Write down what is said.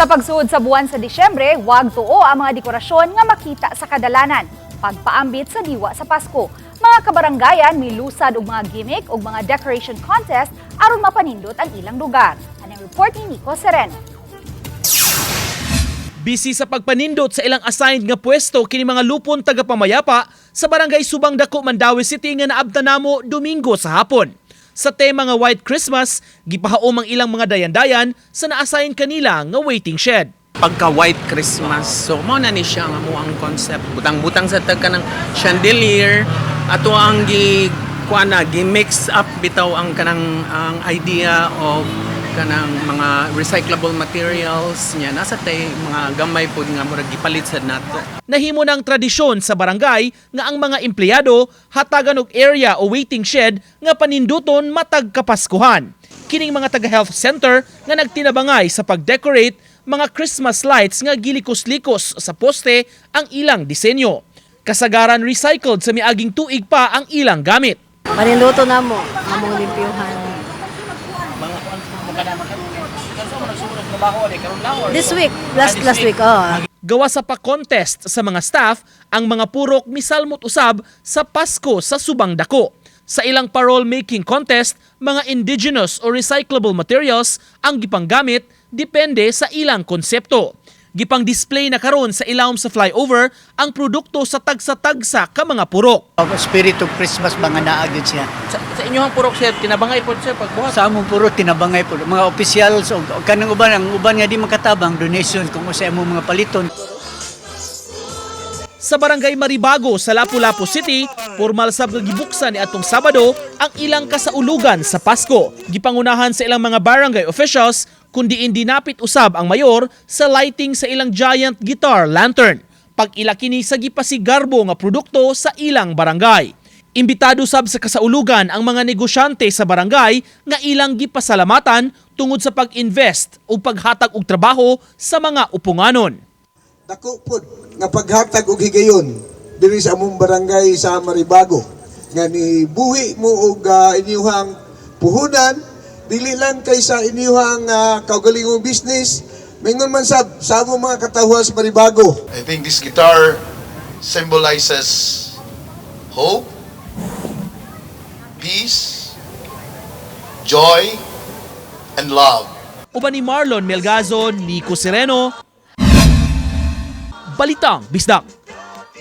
Sa pagsuod sa buwan sa Disyembre, wag tuo ang mga dekorasyon nga makita sa kadalanan. Pagpaambit sa diwa sa Pasko. Mga kabaranggayan milusad og mga gimmick ug mga decoration contest aron mapanindot ang ilang lugar. Anong report ni Nico Sereno. Busy sa pagpanindot sa ilang assigned nga pwesto kini mga lupon tagapamayapa sa barangay Subang Dako, Mandawi City nga naabta namo Domingo sa hapon. Sa tema nga White Christmas, gipahaom ang ilang mga dayan-dayan sa na-assign kanila nga waiting shed. pagka white Christmas. So mo na ni siya mo ang concept. Butang-butang sa tagka ng chandelier ato ang gi kuana gi mix up bitaw ang kanang ang idea of kanang mga recyclable materials nya nasa tay mga gamay pud nga murag gipalit sad nato. Nahimo ng tradisyon sa barangay nga ang mga empleyado hatagan og area o waiting shed nga paninduton matag kapaskuhan. Kining mga taga health center nga nagtinabangay sa pag-decorate mga Christmas lights nga gilikos-likos sa poste ang ilang disenyo. Kasagaran recycled sa miaging tuig pa ang ilang gamit. Paniluto na mo, among limpyuhan. This week, last last week, oh. Gawa sa pa-contest sa mga staff ang mga purok misalmot usab sa Pasko sa Subang Dako. Sa ilang parole making contest, mga indigenous o recyclable materials ang gipanggamit depende sa ilang konsepto. Gipang display na karon sa ilawom sa flyover ang produkto sa tagsa-tagsa ka mga purok. Spirit of Christmas mga naagid siya. Sa, sa inyong purok sir tinabangay pod sir pagbuhat. Sa among puro tinabangay po mga officials o o kanang uban ang uban nga di makatabang donation kung sa imong mga paliton. Sa barangay Maribago sa Lapu-Lapu City, formal sab gibuksan ni atong Sabado ang ilang kasaulugan sa Pasko. Gipangunahan sa ilang mga barangay officials kundi indi napit usab ang mayor sa lighting sa ilang giant guitar lantern. Pag ila sa gipasigarbo nga produkto sa ilang barangay. Imbitado sab sa kasaulugan ang mga negosyante sa barangay nga ilang gipasalamatan tungod sa pag-invest o paghatag og trabaho sa mga upunganon. Dako pod nga paghatag og higayon diri sa among barangay sa Maribago. Nga ni buhi mo og ah, inyuhang puhunan dili lang kay sa inyuhang uh, kaugalingong business. Mingon man sab sa among mga katahuan sa Maribago. I think this guitar symbolizes hope, peace, joy, and love. Uban ni Marlon Melgazon, Nico Sereno, Balitang Bisdak.